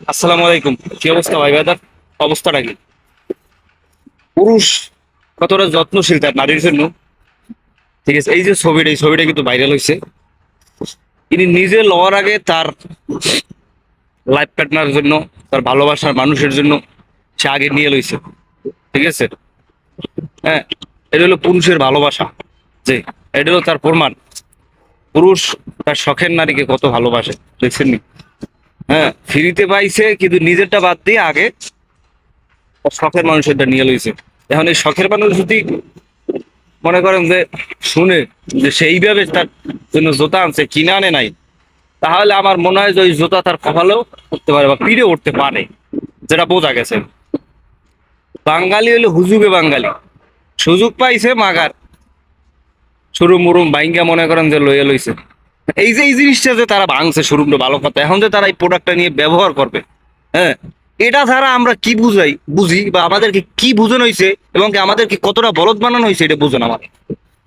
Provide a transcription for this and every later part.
আসসালামু আলাইকুম। কি অবস্থা ভাই ভাইদার অবস্থাটা কি? পুরুষ কতটা যত্নশীল তার নারীর জন্য? ঠিক আছে এই যে ছবিটা এই ছবিটা কিন্তু ভাইরাল হয়েছে। তিনি নিজে লওয়ার আগে তার লাইফ পার্টনার জন্য তার ভালোবাসার মানুষের জন্য সে আগে নিয়ে লইছে। ঠিক আছে? হ্যাঁ এটা হলো পুরুষের ভালোবাসা। যে এটা হলো তার প্রমাণ। পুরুষ তার শখের নারীকে কত ভালোবাসে দেখছেন নি? হ্যাঁ ফ্রিতে পাইছে, কিন্তু নিজেরটা বাদ দিয়ে আগে শখের মানুষেরটা নিয়ে লইছে। এখন এই শখের মানুষ যদি মনে করেন যে শুনে যে সেইভাবে তার জন্য জুতা আনছে, কিনে আনে নাই, তাহলে আমার মনে হয় যে ওই জোতা তার কপালেও উঠতে পারে বা পিড়ে উঠতে পারে, যেটা বোঝা গেছে। বাঙালি হলো হুজুগে বাঙালি। সুযোগ পাইছে, মাগার। শুরু মুরুম বাইঙ্গা মনে করেন যে লইয়া লইছে। এই যে, এই জিনিসটা যে তারা ভাঙছে শোরুমটা ভালো কথা এখন যে তারা এই প্রোডাক্টটা নিয়ে ব্যবহার করবে হ্যাঁ? এটা ছাড়া আমরা কি বুঝাই, বুঝি বা আমাদেরকে কি বুঝানো হয়েছে এবং আমাদেরকে কতটা বলদ বানানো হয়েছে এটা বুঝুন আমার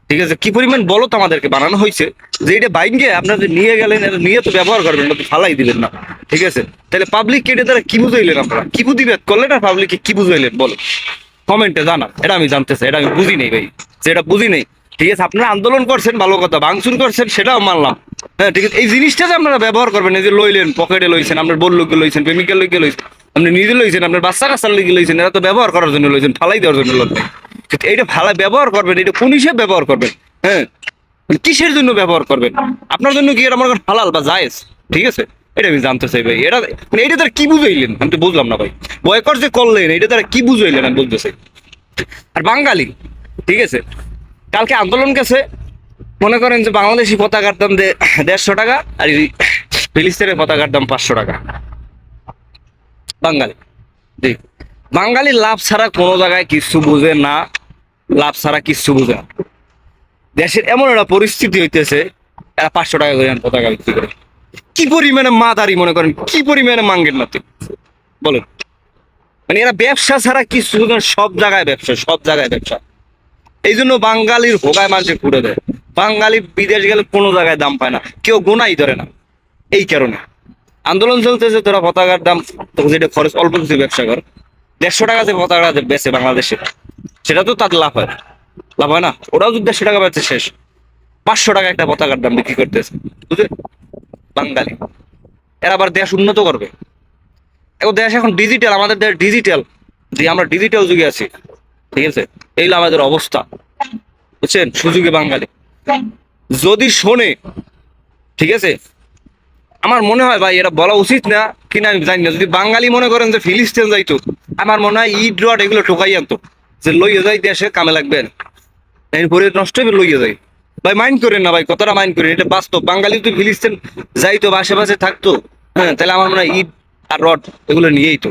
ঠিক আছে? কি পরিমাণ বলদ আমাদেরকে বানানো হয়েছে যে এটা বাইঙ্গে আপনারা যে নিয়ে গেলেন, এটা নিয়ে তো ব্যবহার করবেন না ফালাই দিবেন না। ঠিক আছে? তাহলে পাবলিক এটা দ্বারা কি বুঝাইলেন আপনারা? কি বুঝিবেদ করলেন আর পাবলিককে কি বুঝাইলেন? বলো। কমেন্টে জানা এটা আমি জানতে চাই, এটা আমি বুঝি নেই ভাই। যেটা বুঝি নেই। ঠিক আছে? আপনারা আন্দোলন করছেন, ভালো কথা। ভাঙচুর করছেন, সেটাও মানলাম। হ্যাঁ ঠিক আছে। এই জিনিসটা যে আপনারা ব্যবহার করবেন, এই যে লইলেন, পকেটে লইছেন, আপনার লইছেন, প্রেমিকের লইছেন আপনি নিজে লইছেন, আপনার বাচ্চা কাচ্চার লইছেন, এরা তো ব্যবহার করার জন্য লইছেন, ফালাই দেওয়ার জন্য ফালাই ব্যবহার করবেন এটা কোন হিসেবে ব্যবহার করবেন? হ্যাঁ মানে কিসের জন্য ব্যবহার করবেন? আপনার জন্য কি এটা আমার হালাল বা জায়েজ? ঠিক আছে? এটা আমি জানতে চাই ভাই। এটা মানে এটা তারা কি বুঝাইলেন? আমি তো বুঝলাম না ভাই। বয়কর যে করলেন, এটা তারা কি বুঝাইলেন আমি বলতে চাই। আর বাঙালি, ঠিক আছে? কালকে আন্দোলন গেছে মনে করেন যে বাংলাদেশি পতাকার দাম দেড়শো টাকা আর ফিলিস্তিনের পতাকার দাম পাঁচশো টাকা। বাঙালি। জি। বাঙালি লাভ ছাড়া কোনো জায়গায় কিছু বুঝে না, লাভ ছাড়া কিছু বুঝে না। দেশের এমন একটা পরিস্থিতি হইতেছে, এরা পাঁচশো টাকা করে পতাকা বিক্রি করে। কি পরিমাণে মাদারি মনে করেন, কি পরিমাণে মাঙ্গের নাতে? বলেন। মানে এরা ব্যবসা ছাড়া কিছু সব জায়গায় ব্যবসা, সব জায়গায় ব্যবসা। এই জন্য বাঙালির ভোগায় মানুষে ঘুরে দেয় বাঙালি বিদেশ গেলে কোনো জায়গায় দাম পায় না। কেউ গোনাই ধরে না। এই কারণে। আন্দোলন চলতেছে, তোরা পতাকার দাম যেটা খরচ, অল্প কিছু ব্যবসা কর। দেড়শো টাকা যে পতাকা বেচে বাংলাদেশে, সেটা তো তার লাভ হয় লাভ হয় না। ওরাও যদি দেড়শো টাকা বেচে শেষ। পাঁচশো টাকা একটা পতাকার দাম বিক্রি করতেছে। বুঝলে? বাঙালি। এরা আবার দেশ উন্নত করবে। এখন দেশ এখন ডিজিটাল আমাদের দেশ ডিজিটাল যে আমরা ডিজিটাল যুগে আছি। ঠিক আছে? এই আমাদের অবস্থা। বুঝছেন? সুযোগে বাঙালি। যদি শোনে, ঠিক আছে? আমার মনে হয় ভাই, এটা বলা উচিত না কিনা আমি জানি না। যদি বাঙালি মনে করেন যে ফিলিস্তিন যাইতো, আমার মনে হয় ইট, রড এগুলো ঠোকাই আনতো। যে লইয়ে যাই দেশে, কামে লাগবে নষ্ট হবে লইয়ে যাই ভাই, মাইন্ড করেন না ভাই কতটা মাইন্ড করেন, এটা বাস্তব। বাঙালি তো ফিলিস্তিন যাইতো বা আশেপাশে থাকতো হ্যাঁ তাহলে আমার মনে হয় ইট আর রড এগুলো নিয়েই তো।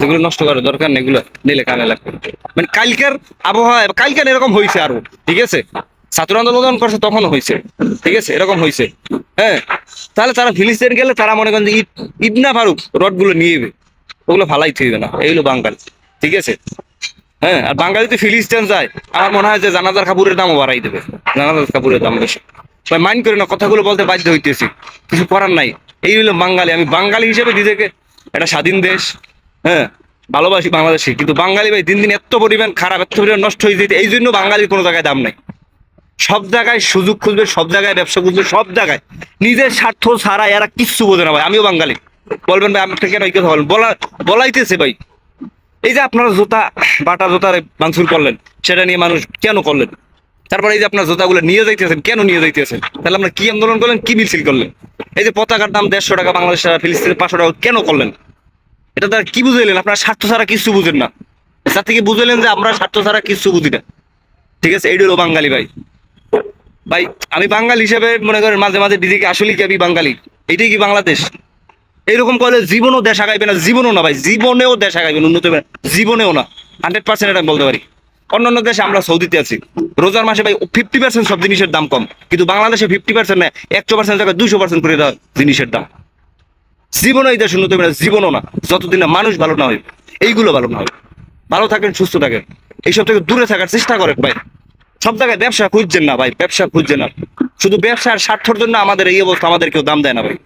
এগুলো নষ্ট করার দরকার নেই, এগুলো নিলে কানে লাগবে। মানে কালকের আবহাওয়া, কালকের এরকম হয়েছে আরও, ঠিক আছে? ছাত্র আন্দোলন করছে তখন হয়েছে। ঠিক আছে? এরকম হয়েছে। হ্যাঁ? তাহলে তারা ফিলিস্তিন গেলে তারা মনে করেন যে ঈদ ঈদ না পারুক রডগুলো নিয়ে ওগুলো ফালাই থইবে না। এইগুলো বাঙালি। ঠিক আছে? হ্যাঁ? আর বাঙালি তো ফিলিস্তিন যায়। আমার মনে হয় যে জানাজার কাপড়ের দামও বাড়াই দেবে। জানাজার কাপড়ের দাম বেশি। ভাই, মাইন্ড করি না, কথাগুলো বলতে বাধ্য হইতেছি। কিছু করার নাই। এই হলো বাঙালি। আমি বাঙালি হিসেবে নিজেকে একটা স্বাধীন দেশ হ্যাঁ? ভালোবাসি বাংলাদেশি কিন্তু বাঙালি ভাই দিন দিন এত পরিমাণ খারাপ, এত পরিমাণ নষ্ট হয়ে যেতে এই জন্য বাঙালির কোনো জায়গায় দাম নাই। সব জায়গায় সুযোগ খুঁজবে, সব জায়গায় ব্যবসা খুঁজবে, সব জায়গায়। নিজের স্বার্থ ছাড়া এরা কিচ্ছু বোঝে না ভাই, আমিও বাঙালি। বলবেন ভাই আপনি কেন এই কথা বলেন? বলা, বলাইতেছে ভাই। এই যে আপনারা জুতা, বাটা জুতার ভাঙচুর করলেন, সেটা নিয়ে মানুষ কেন করলেন? তারপরে এই যে আপনার জুতাগুলো নিয়ে যাইতেছেন, কেন নিয়ে যাইতেছেন? তাহলে আপনার কি আন্দোলন করলেন, কি মিছিল করলেন? এই যে পতাকার দাম দেড়শো টাকা, বাংলাদেশ ফিলিস্তিনের পাঁচশো টাকা কেন করলেন? এটা তারা কি বুঝাইলেন? আপনার স্বার্থ ছাড়া কিছু বুঝেন না। তার থেকে বুঝাইলেন যে আমরা স্বার্থ ছাড়া কিছু বুঝি না। ঠিক আছে? এইটা হলো বাঙালি ভাই। ভাই, আমি বাঙালি হিসেবে মনে করেন মাঝে মাঝে দিদিকে আসলে কি আমি বাঙালি? এটাই কি বাংলাদেশ? এইরকম করলে জীবনও দেশ আগাইবে না, জীবনও না ভাই, জীবনেও দেশ আগাইবে উন্নত জীবনেও না। হান্ড্রেড পার্সেন্ট আমি বলতে পারি। অন্যান্য দেশে আমরা সৌদিতে আছি। রোজার মাসে ভাই ফিফটি পার্সেন্ট সব জিনিসের দাম কম। কিন্তু বাংলাদেশে ফিফটি পার্সেন্ট না, একশো পার্সেন্ট জায়গায় দুশো পার্সেন্ট করে দেওয়া জিনিসের দাম। জীবনও এই দেশ উন্নত হবে না, জীবনও না। যতদিন না মানুষ ভালো না হয়, এইগুলো ভালো না হয়। ভালো থাকেন, সুস্থ থাকেন। এইসব থেকে দূরে থাকার চেষ্টা করেন ভাই। সব জায়গায় ব্যবসা খুঁজছেন না ভাই, ব্যবসা খুঁজছেন না। শুধু ব্যবসার স্বার্থর জন্য আমাদের এই অবস্থা আমাদের কেউ দাম দেয় না ভাই।